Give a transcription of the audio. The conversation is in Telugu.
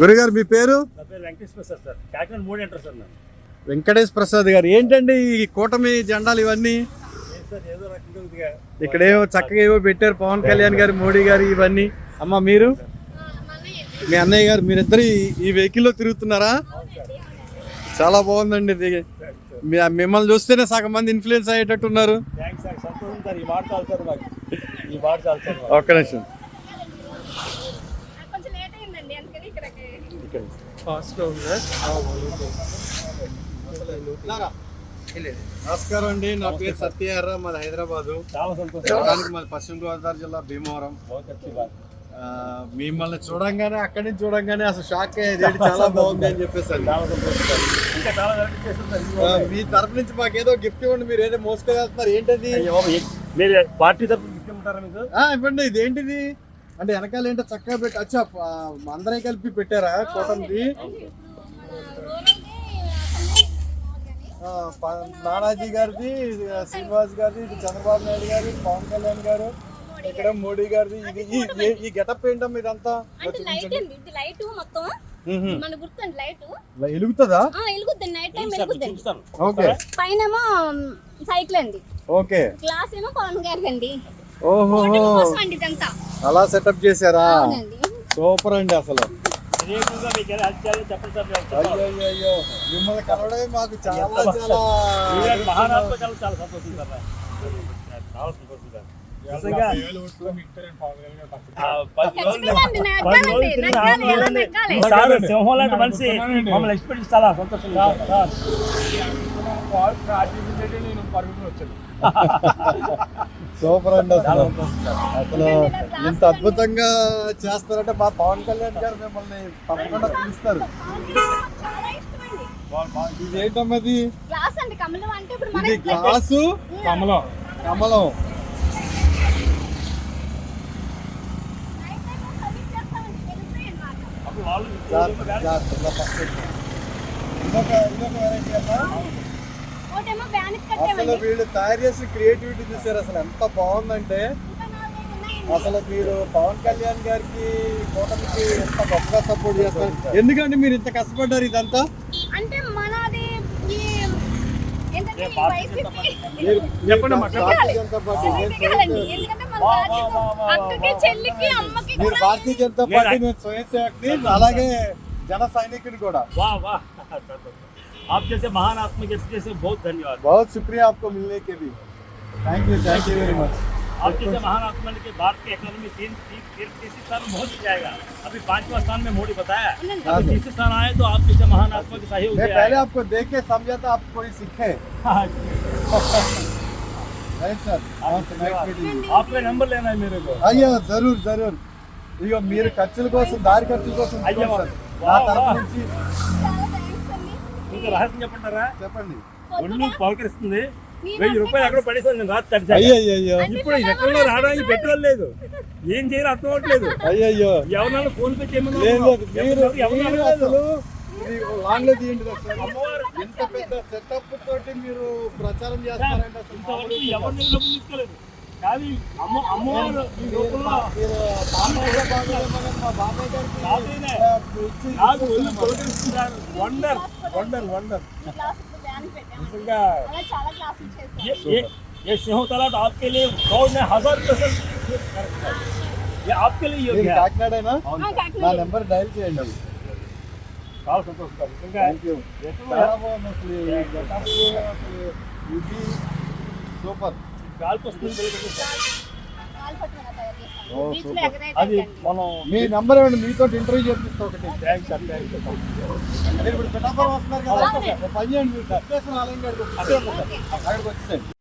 గురుగారు మీ పేరు? వెంకటేష్ ప్రసాద్ గారు ఏంటండి ఈ కూటమి జెండాలు ఇవన్నీ? ఇక్కడేమో చక్కగా ఏవో పెట్టారు పవన్ కళ్యాణ్ గారు మోడీ గారు ఇవన్నీ. అమ్మ మీరు? మీ అన్నయ్య గారు మీరిద్దరు ఈ- వెహికల్లో తిరుగుతున్నారా? చాలా బాగుందండి ఇది. మిమ్మల్ని చూస్తేనే సగం మంది ఇన్ఫ్లుయెన్స్ అయ్యేటట్టున్నారు. థ్యాంక్స్ సార్ సంతోషం సార్ ఈ మాట చాలు సార్ మాకు ఈ మాట చాలు సార్ మాకు. ఒక్క నిమిషం కొంచెం లేట్ అయిందండి అందుకని ఫాస్ట్ ఫాస్ట్లో ఉందా నమస్కారం అండి. నా పేరు సత్యారా మాది హైదరాబాదు. దానికి మాది పశ్చిమ గోదావరి జిల్లా భీమవరం. మిమ్మల్ని చూడంగానే అక్కడి నుంచి చూడంగానే అసలు షాక్ అయ్యేది చాలా బాగుంది అని చెప్పేసి మీ తరపు నుంచి మాకు ఏదో గిఫ్ట్ ఇవ్వండి మీరు ఏదో మోసుకెళ్తున్నారు ఏంటది? మీరు పార్టీ తరపు గిఫ్ట్ ఇవ్వమంటారా మీకు? ఇవ్వండి. ఇదేంటిది? అంటే వెనకాల ఏంటో చక్కగా పెట్టి అచ్చా అందరే కలిపి పెట్టారా ప- నానాజీ గారిది శ్రీనివాస్ గారిది ఇది చంద్రబాబు నాయుడు గారు పవన్ కళ్యాణ్ గారు ఇక్కడ మోడీ గారిది ఇది ఈ- గెటప్ ఏంటమ్మా ఇదంతా అంటే లైట్ మొత్తం. మన గుర్తుంది లైట్. వెలుగుతుందా? వెలుగుద్ది నైట్ టైం చూపిస్తాను ఓకే. పైన ఏమో సైకిల్ అండి. ఓకే. గ్లాస్ ఏమో పవన్ గారిది అండి ఓహో ఇదంతా. అలా సెటప్ చేశారా అవునండి సూపర్ అండి అసలు నేను అయ్యో మీమ్మల్ని కలవడమే మాకు చాలా చాలా చాలా సంతోషం సార్. చాలా సార్ సింహం లాంటి మనిషి మమ్మల్ని ఎక్స్పెక్ట్ చాలా సంతోషం సార్ సూపర్ అండి అసలు. అసలు ఇంత అద్భుతంగా చేస్తారంటే మా పవన్ కళ్యాణ్ గారు మిమ్మల్ని తప్పకుండా పిలుస్తారు. అండి ఇది? ఏంటమ్మది గ్లాస్? కమలం. కమలం. ఇదొక ఇదొక వెరైటీ అమ్మా. అసలు వీళ్ళు తయారు చేసిన క్రియేటివిటీ చూసారు అసలు ఎంత బాగుందంటే అసలు మీరు పవన్ కళ్యాణ్ గారికి కూటమికి ఎంత గొప్పగా సపోర్ట్ చేస్తారు. ఎందుకంటే మీరు ఇంత కష్టపడ్డారు ఇదంతా? అంటే మనది మీరు భారతీయ జనతా పార్టీ నేను స్వయం సేవకుని అలాగే జన సైనికుడు కూడా. आप जैसे महान आत्मा के जैसे बहुत धन्यवाद बहुत शुक्रिया आपको मिलने के लिए thank you thank you very much आप जैसे महान आत्मा के भारत की इकोनॉमी तीन तीन तीन- तीसरे स्थान में पहुंच जाएगा अभी पांचवा स्थान में मोदी बताया हाँ अभी जी। तीसरे स्थान आए तो आप जैसे महान आत्मा के सहयोग मैं से पहले आएगा। आपको देख के समझा था आप कोई सीखे हाँ, రైట్ సార్ आपका नंबर लेना है मेरे को అయ్యో జరూర్ జరూర్ ఇగో మీరు ఖర్చుల కోసం దారి ఖర్చుల కోసం ఇంకా రహస్యం చెప్పంటారా? చెప్పండి. ఒళ్ళు పలకరిస్తుంది. వెయ్యి రూపాయలు ఎక్కడ పడేసాను నేను రాత్రి అయ్యో ఇప్పుడు ఎక్కడో రావడానికి పెట్రోల్ లేదు. ఏం చేయాలో అర్థం అవ్వట్లేదు. అయ్యో ఎవరన్నా ఫోన్ పే చేయమన్నా లాంగ్లో తీయండి ఎంత పెద్ద సెటప్ తోటి మీరు ప్రచారం చేస్తారంటే అసలు ఇంతవరకు ఎవరి దగ్గర డబ్బులు తీసుకోలేదు కానీ అమ్మ అమ్మవారు ఈ మీరు రూపంలో మా- మీరు బాబాయ్ కూడా బాగోలేమో కానీ మా బాబాయ్ గారికి బాబాయ్నే. ఆ, ఇచ్చి నాకు ఒళ్ళు ఇస్తున్నాం. తొలగిస్తున్నారు వండర్ వండర్ వండర్ ఈ క్లాస్ ఇప్పుడు బ్యాన్ పెట్టాము నిజంగా అలా చాలా క్లాసులు చేస్తాం ये ये ये सिंह तलाट आपके लिए गौर ने हजार परसेंट ये आपके लिए మీరు योग्य है కాకినాడేనా ఆ, నా కాకినాడ. నెంబర్ డైల్ చేయండి అది చాలా సంతోషం నిజంగా థ్యాంక్ యూ ఎటు చాలా బాగుంది అసలు ఈ getup, అసలు ఇది సూపర్ గాలికి వస్తుంది అది మనం మీ నెంబర్ ఇవ్వండి మీతో ఇంటర్వ్యూ చేపిస్తా ఒకటి. థ్యాంక్స్ సార్ థ్యాంక్స్ మీరు ఇప్పుడు పిఠాపురం వస్తున్నారు కదా పని చేయండి మీరు డబ్బేసిన ఆలయం. అక్కడికి వచ్చేసేయండి.